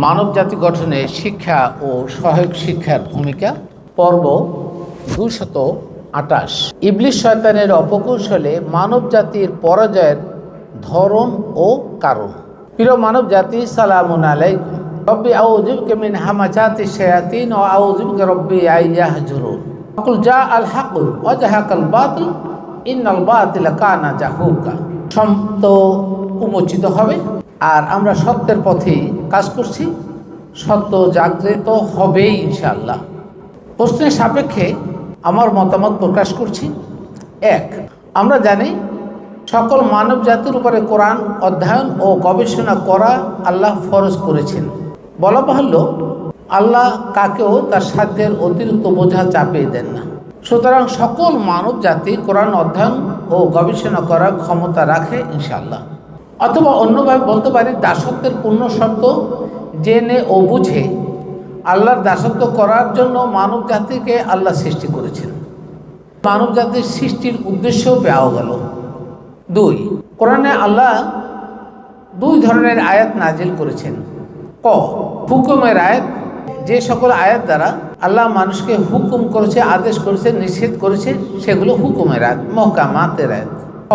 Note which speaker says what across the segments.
Speaker 1: মানব জাতি গঠনে শিক্ষা ও সহায়ক শিক্ষার ভূমিকা, পর্ব দুশত আটাশ ইবলিশ শয়তানের অপকৌশলে মানব জাতির পরাজয়ের ধরন ও কারণ। প্রিয় মানব জাতি সালামুন আলাইকুম। রব্বি আউযুবিকা মিন হামাজাতি শায়াতিন ও আউযুবিকা রব্বি আইয়াহজুরুন আকুল যা আল হাক ওয়া জাহাকাল বাতিল, ইন্নাল বাতিলা কানা জাহুকা। সত্য উন্মোচিত হবে, আর আমরা সত্যের পথে কাজ করছি সত্য জাগ্রত হবেই ইনশাআল্লাহ। প্রশ্নের সাপেক্ষে আমার মতামত প্রকাশ করছি। এক, আমরা জানি সকল মানব জাতির উপরে কোরআন অধ্যয়ন ও গবেষণা করা আল্লাহ ফরজ করেছেন। বলা বাহুল্য, আল্লাহ কাকেও তার সাধ্যের অতিরিক্ত বোঝা চাপিয়ে দেন না। সুতরাং সকল মানব জাতি কোরআন অধ্যয়ন ও গবেষণা করার ক্ষমতা রাখে ইনশাআল্লাহ। অথবা অন্যভাবে বলতে পারি, দাসত্বের পূর্ণ শর্ত জেনে ও বুঝে আল্লাহর দাসত্ব করার জন্য মানব জাতিকে আল্লাহ সৃষ্টি করেছেন। মানব জাতির সৃষ্টির উদ্দেশ্য পাওয়া গেল। দুই, কোরআনে আল্লাহ দুই ধরনের আয়াত নাজিল করেছেন। ক, হুকুমের আয়াত, যে সকল আয়াত দ্বারা আল্লাহ মানুষকে হুকুম করেছে, আদেশ করেছে, নিষেধ করেছে, সেগুলো হুকুমের আয়াত, মহকামাতের আয়াত। ক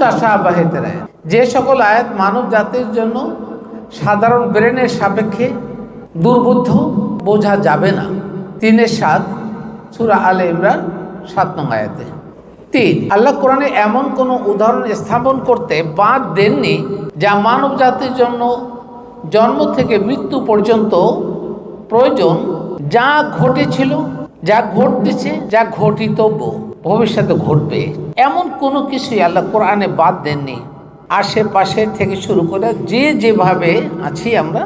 Speaker 1: তাসাবাহেতের আয়াত। যে সকল আয়াত মানব জাতির জন্য সাধারণ ব্রেনের সাপেক্ষে দুর্বুদ্ধ বোঝা যাবে না। তিনের সাত, সুরা আলে ইমরান, সাত নং আয়াতে। তিন, আল্লাহ কোরআনে এমন কোনো উদাহরণ স্থাপন করতে বাদ দেননি যা মানব জাতির জন্য জন্ম থেকে মৃত্যু পর্যন্ত প্রয়োজন, যা ঘটেছিল, যা ঘটতেছে, যা ঘটিতব্য, ভবিষ্যতে ঘটবে। এমন কোনো কিছুই আল্লাহ কোরআনে বাদ দেননি। আশেপাশে থেকে শুরু করে যে যেভাবে আছি আমরা,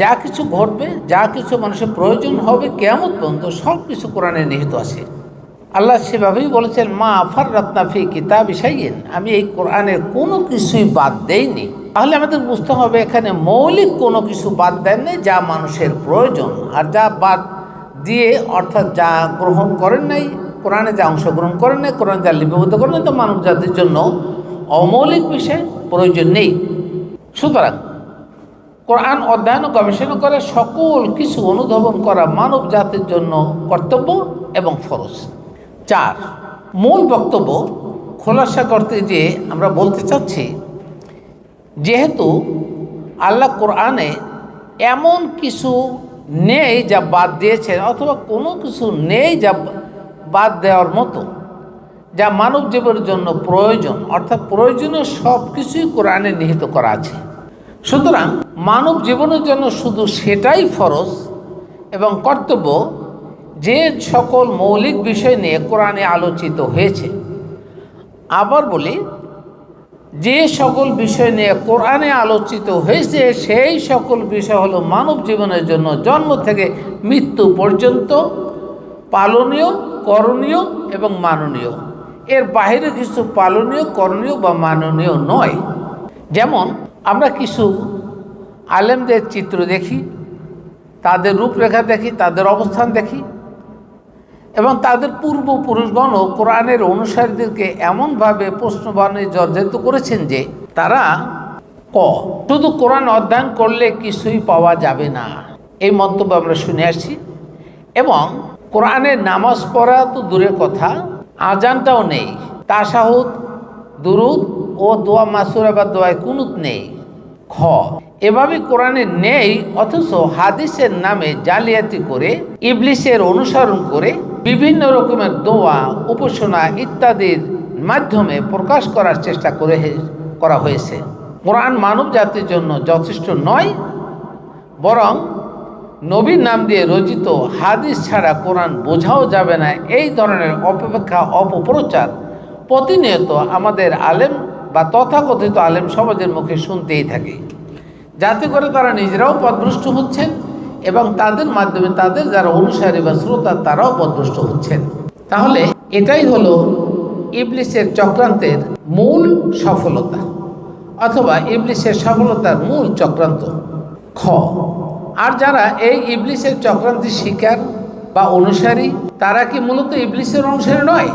Speaker 1: যা কিছু ঘটবে, যা কিছু মানুষের প্রয়োজন হবে কেমন পর্যন্ত সব কিছু কোরআনে নিহিত আছে। আল্লাহ সেভাবেই বলেছেন, মা আফার রত্নাফি কিতাব ইসাইয়েন আমি এই কোরআনের কোনো কিছুই বাদ দেইনি। তাহলে আমাদের বুঝতে হবে, এখানে মৌলিক কোনো কিছু বাদ দেননি যা মানুষের প্রয়োজন। আর যা বাদ দিয়ে অর্থাৎ যা গ্রহণ করেন নাই, কোরআনে যা অংশগ্রহণ করেন নাই, কোরআন যা লিপিবদ্ধ করেন তো মানব জাতির জন্য অমৌলিক বিষয় প্রয়োজন নেই। সুতরাং কোরআন অধ্যয়ন গবেষণা করে সকল কিছু অনুধাবন করা মানব জাতির জন্য কর্তব্য এবং ফরজ। চার, মূল বক্তব্য খোলাসা করতে যে আমরা বলতে চাচ্ছি, যেহেতু আল্লাহ কোরআনে এমন কিছু নেই যা বাদ দিয়েছেন অথবা কোনো কিছু নেই যা বাদ দেওয়ার মতো। যা মানব জীবনের জন্য প্রয়োজন, অর্থাৎ প্রয়োজনীয় সব কিছুই কোরআনে নিহিত করা আছে। সুতরাং মানব জীবনের জন্য শুধু সেটাই ফরজ এবং কর্তব্য যে সকল মৌলিক বিষয় নিয়ে কোরআনে আলোচিত হয়েছে। আবার বলি, যে সকল বিষয় নিয়ে কোরআনে আলোচিত হয়েছে, সেই সকল বিষয় হলো মানব জীবনের জন্য জন্ম থেকে মৃত্যু পর্যন্ত পালনীয়, করণীয় এবং মাননীয়। এর বাইরে কিছু পালনীয়, করণীয় বা মাননীয় নয়। যেমন, আমরা কিছু আলেমদের চিত্র দেখি, তাদের রূপরেখা দেখি, তাদের অবস্থান দেখি এবং তাদের পূর্বপুরুষগণও কোরআনের অনুসারীদেরকে এমনভাবে প্রশ্নবাণী জর্জরিত করেছেন যে তারা ক, শুধু কোরআন অধ্যয়ন করলে কিছুই পাওয়া যাবে না। এই মন্তব্য আমরা শুনে আসছি এবং কোরআনের নামাজ পড়া তো দূরের কথা আজানটাও নেই। তাসাহুদ, দুরুদ ও দোয়া মাসুরা বা দোয়ায় কুনুত নেই। খ, এভাবে কোরআনে নেই, অথচ হাদিসের নামে জালিয়াতি করে, ইবলিসের অনুসরণ করে বিভিন্ন রকমের দোয়া, উপাসনা ইত্যাদির মাধ্যমে প্রকাশ করার চেষ্টা করে করা হয়েছে। কোরআন মানব জাতির জন্য যথেষ্ট নয়, বরং নবীর নাম দিয়ে রচিত হাদিস ছাড়া কোরআন বোঝাও যাবে না। এই ধরনের অপেক্ষা, অপপ্রচার প্রতিনিয়ত আমাদের আলেম বা তথাকথিত আলেম সমাজের মুখে শুনতেই থাকে। যাতে করে তারা নিজেরাও পদভ্রষ্ট হচ্ছেন এবং তাদের মাধ্যমে তাদের যারা অনুসারী বা শ্রোতা, তারাও পদভ্রষ্ট হচ্ছেন। তাহলে এটাই হলো ইবলিসের চক্রান্তের মূল সফলতা অথবা ইবলিসের সফলতার মূল চক্রান্ত। খ আর যারা এই ইবলিসের চক্রান্তের শিকার বা অনুসারী, তারা কি মূলত ইবলিসের অনুসারী নয়?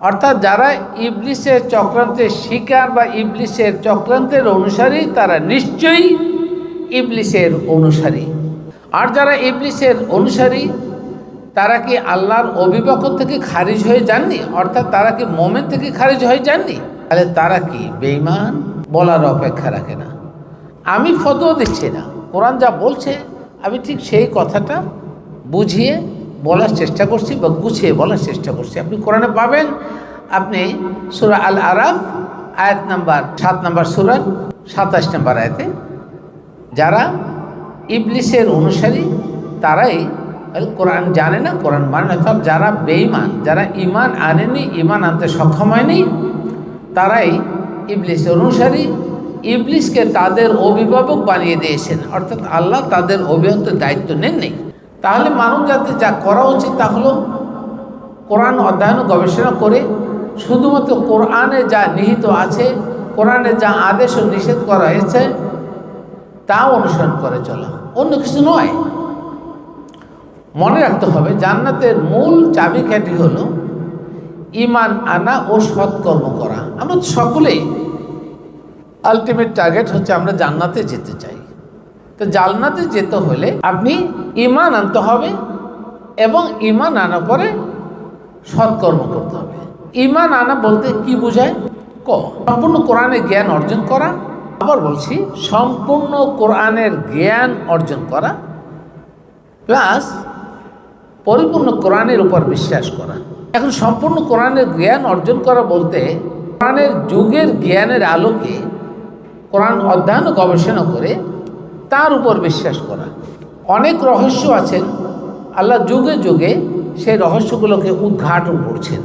Speaker 1: অর্থাৎ যারা ইবলিসের চক্রান্তের শিকার বা ইবলিসের চক্রান্তের অনুসারী, তারা নিশ্চয়ই ইবলিসের অনুসারী। আর যারা ইবলিসের অনুসারী, তারা কি আল্লাহর অভিভাবক থেকে খারিজ হয়ে যাননি? অর্থাৎ তারা কি মোমেন থেকে খারিজ হয়ে যাননি? তাহলে তারা কি বেইমান বলার অপেক্ষা রাখে না। আমি ফতোয়া দিচ্ছি না। কোরআন যা বলছে, আমি ঠিক সেই কথাটা বুঝিয়ে বলার চেষ্টা করছি বা গুছিয়ে বলার চেষ্টা করছি। আপনি কোরআনে পাবেন। আপনি সুরা আল আরাফ আয়াত নাম্বার সাত নাম্বার সুরা, সাতাশ নাম্বার আয়াতে। যারা ইবলিসের অনুসারী, তারাই কোরআন জানে না, কোরআন মানে না। অর্থাৎ যারা বেঈমান, যারা ইমান আনেনি ইমান আনতে সক্ষম হয়নি, তারাই ইবলিসের অনুসারী ইবলিসকে তাদের অভিভাবক বানিয়ে দিয়েছেন। অর্থাৎ আল্লাহ তাদের অভিভাবকের দায়িত্ব নেননি তাহলে মানব জাতির যা করা উচিত তা হলো কোরআন অধ্যয়ন, গবেষণা করে শুধুমাত্র কোরআনে যা নিহিত আছে, কোরআনে যা আদেশ ও নিষেধ করা হয়েছে, তা অনুসরণ করে চলা। অন্য কিছু নয়। মনে রাখতে হবে, জান্নাতের মূল চাবিকাঠি হলো ইমান আনা ও সৎকর্ম করা। আমরা সকলেই আলটিমেট টার্গেট হচ্ছে আমরা জান্নাতে যেতে চাই। তো জান্নাতে যেতে হলে আপনি ইমান আনতে হবে এবং ইমান আনার পরে সৎকর্ম করতে হবে। ইমান আনা বলতে কি বোঝায়? ক, সম্পূর্ণ কোরআনের জ্ঞান অর্জন করা। আবার বলছি, সম্পূর্ণ কোরআনের জ্ঞান অর্জন করা। প্লাস পরিপূর্ণ কোরআনের উপর বিশ্বাস করা। এখন সম্পূর্ণ কোরআনের জ্ঞান অর্জন করা বলতে কোরআনের যুগের জ্ঞানের আলোকে কোরআন অধ্যয়ন গবেষণা করে তার উপর বিশ্বাস করা। অনেক রহস্য আছেন আল্লাহ যুগে যুগে সেই রহস্যগুলোকে উদ্ঘাটন করছেন।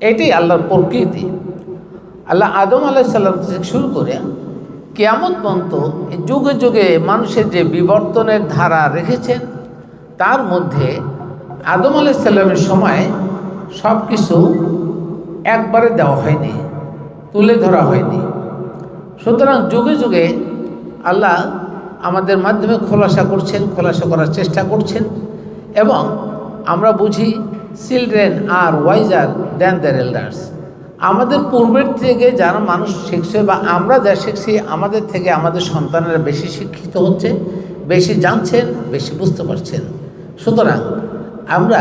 Speaker 1: এটি আল্লাহর প্রকৃতি। আল্লাহ আদম আলাইসাল্লাম থেকে শুরু করে কেয়ামত এই যুগে যুগে মানুষের যে বিবর্তনের ধারা রেখেছেন, তার মধ্যে আদম আলাইসাল্লামের সময় সব কিছু একবারে দেওয়া হয়নি, তুলে ধরা হয়নি। সুতরাং যুগে যুগে আল্লাহ আমাদের মাধ্যমে খোলাসা করছেন, খোলাসা করার চেষ্টা করছেন এবং আমরা বুঝি children are wiser than their elders আমাদের পূর্বের থেকে যারা মানুষ শিখছে বা আমরা যা শিখছি আমাদের থেকে আমাদের সন্তানেরা বেশি শিক্ষিত হচ্ছে, বেশি জানছেন, বেশি বুঝতে পারছেন। সুতরাং আমরা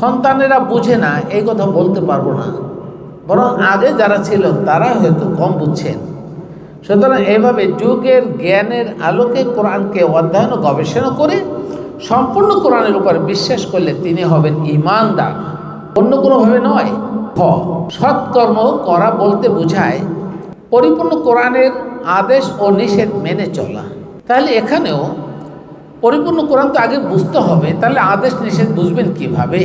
Speaker 1: সন্তানেরা বুঝে না, এই কথা বলতে পারব না। বরং আগে যারা ছিল তারা হয়তো কম বুঝছেন। সুতরাং এইভাবে যুগের জ্ঞানের আলোকে কোরআনকে অধ্যয়ন ও গবেষণা করে সম্পূর্ণ কোরআনের উপর বিশ্বাস করলে তিনি হবেন ইমানদার। অন্য কোনোভাবে নয়। খ সৎকর্ম করা বলতে বোঝায় পরিপূর্ণ কোরআনের আদেশ ও নিষেধ মেনে চলা। তাহলে এখানেও পরিপূর্ণ কোরআন তো আগে বুঝতে হবে, তাহলে আদেশ নিষেধ বুঝবেন কীভাবে?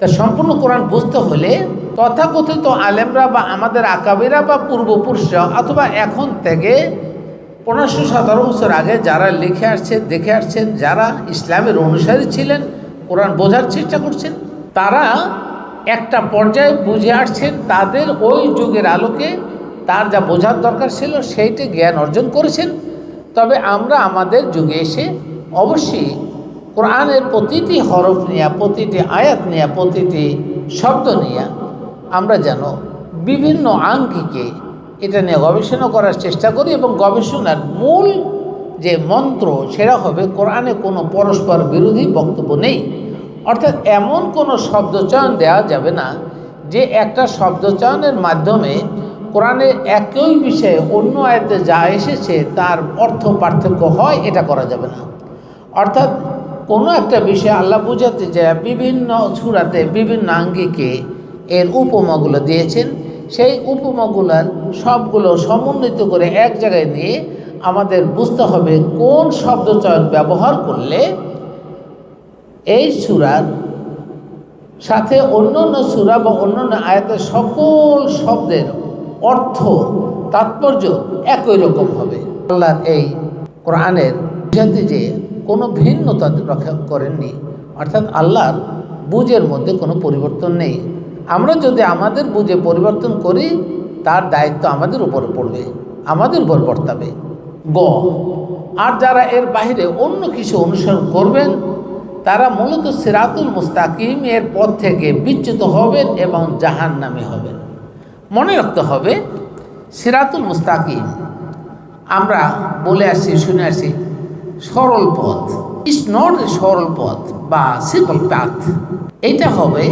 Speaker 1: তা সম্পূর্ণ কোরআন বুঝতে হলে তথাকথিত আলেমরা বা আমাদের আকাবিরা বা পূর্বপুরুষরা অথবা এখন থেকে পনেরোশো সতেরো বছর আগে যারা লিখে আসছেন, দেখে আসছেন, যারা ইসলামের অনুসারী ছিলেন, কোরআন বোঝার চেষ্টা করছেন, তারা একটা পর্যায়ে বুঝে আসছেন তাদের ওই যুগের আলোকে তার যা বোঝার দরকার ছিল সেইটি জ্ঞান অর্জন করেছেন। তবে আমরা আমাদের যুগে এসে অবশ্যই কোরআনের প্রতিটি হরফ নিয়ে, প্রতিটি আয়াত নিয়ে, প্রতিটি শব্দ নিয়ে আমরা যেন বিভিন্ন আঙ্গিকে এটা নিয়ে গবেষণা করার চেষ্টা করি এবং গবেষণার মূল যে মন্ত্র, সেটা হবে কোরআনে কোনো পরস্পর বিরোধী বক্তব্য নেই। অর্থাৎ এমন কোনো শব্দচয়ন দেওয়া যাবে না যে একটা শব্দচয়নের মাধ্যমে কোরআনে একই বিষয়ে অন্য আয়তে যা এসেছে, তার অর্থ পার্থক্য হয়, এটা করা যাবে না। অর্থাৎ কোনো একটা বিষয়ে আল্লাহ বুঝাতে যায়, বিভিন্ন সুরাতে বিভিন্ন আঙ্গিকে এর উপমাগুলো দিয়েছেন। সেই উপমাগুলার সবগুলো সমন্বিত করে এক জায়গায় নিয়ে আমাদের বুঝতে হবে কোন শব্দচয়ন ব্যবহার করলে এই সুরার সাথে অন্য অন্য সুরা বা অন্যান্য আয়াতের সকল শব্দের অর্থ, তাৎপর্য একই রকম হবে। আল্লাহর এই কোরআনের যে কোনো ভিন্নতা রক্ষা করেননি। অর্থাৎ আল্লাহর বুঝের মধ্যে কোনো পরিবর্তন নেই। আমরা যদি আমাদের বুঝে পরিবর্তন করি, তার দায়িত্ব আমাদের উপরে পড়বে, আমাদের উপর বর্তাবে। গ, আর যারা এর বাইরে অন্য কিছু অনুসরণ করবেন, তারা মূলত সিরাতুল মুস্তাকিম এর পথ থেকে বিচ্যুত হবেন এবং জাহান নামে হবেন। মনে রাখতে হবে, সিরাতুল মুস্তাকিম, আমরা বলে আসছি শুনে আসছি সরল পথ। ইস নট এ সরল পথ বা সিম্পল পাথ এটা হবে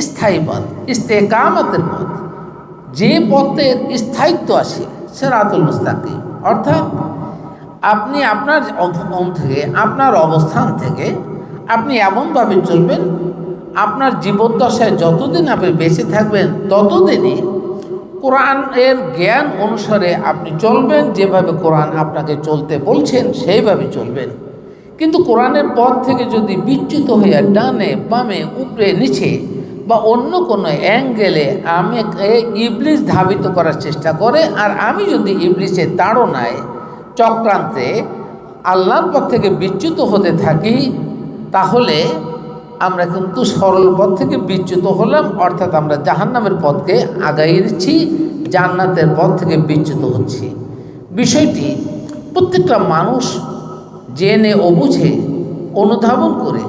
Speaker 1: স্থায়ী পথ ইস্তেকামতের পথ। যে পথের স্থায়িত্ব আসে, সেরাতুল মুস্তাকিম। অর্থাৎ আপনি আপনার অবস্থান থেকে, আপনার অবস্থান থেকে আপনি এমনভাবে চলবেন, আপনার জীবদ্দশায় যতদিন আপনি বেঁচে থাকবেন, ততদিনই কোরআন এর জ্ঞান অনুসারে আপনি চলবেন, যেভাবে কোরআন আপনাকে চলতে বলছেন, সেইভাবে চলবেন। কিন্তু কোরআনের পথ থেকে যদি বিচ্যুত হইয়া ডানে, বামে, উপরে, নিচে বা অন্য কোনো অ্যাঙ্গেলে আমি ইবলিশ ধাবিত করার চেষ্টা করে, আর আমি যদি ইবলিশের তাড়নায় চক্রান্তে আল্লাহর পথ থেকে বিচ্যুত হতে থাকি, তাহলে আমরা কিন্তু সরল পথ থেকে বিচ্যুত হলাম, অর্থাৎ আমরা জাহান্নামের পথকে আগাইয়ে দিচ্ছি, জান্নাতের পথ থেকে বিচ্যুত হচ্ছি। বিষয়টি, প্রত্যেকটা মানুষ জেনে ও বুঝে অনুধাবন করে,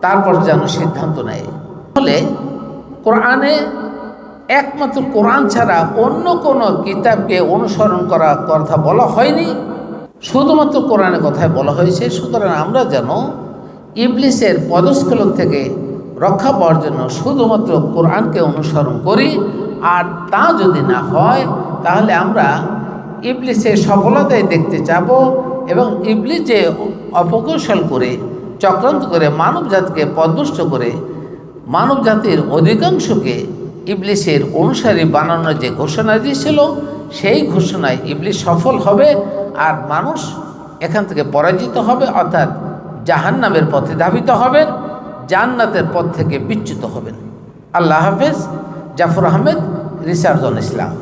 Speaker 1: তারপর যেন সিদ্ধান্ত নেয়। ফলে কোরআনে একমাত্র কোরআন ছাড়া অন্য কোনো কিতাবকে অনুসরণ করার কথা বলা হয়নি। শুধুমাত্র কোরআনের কথায় বলা হয়েছে, সুতরাং আমরা যেন ইবলিসের পদস্খলন থেকে রক্ষা পাওয়ার জন্য শুধুমাত্র কোরআনকে অনুসরণ করি, আর তা যদি না হয়, তাহলে আমরা ইবলিসের সফলতায় দেখতে যাব এবং ইবলিস যে অপকৌশল করে, চক্রান্ত করে মানব জাতিকে পদভষ্ট করে মানব জাতির অধিকাংশকে ইবলিসের অনুসারী বানানোর যে ঘোষণা দিয়েছিল, সেই ঘোষণায় ইবলিস সফল হবে, আর মানুষ এখান থেকে পরাজিত হবে, অর্থাৎ জাহান্নামের পথে ধাবিত হবেন, জান্নাতের পথ থেকে বিচ্যুত হবেন। আল্লাহ হাফেজ, জাফর আহমেদ, রিসার্জন ইসলাম।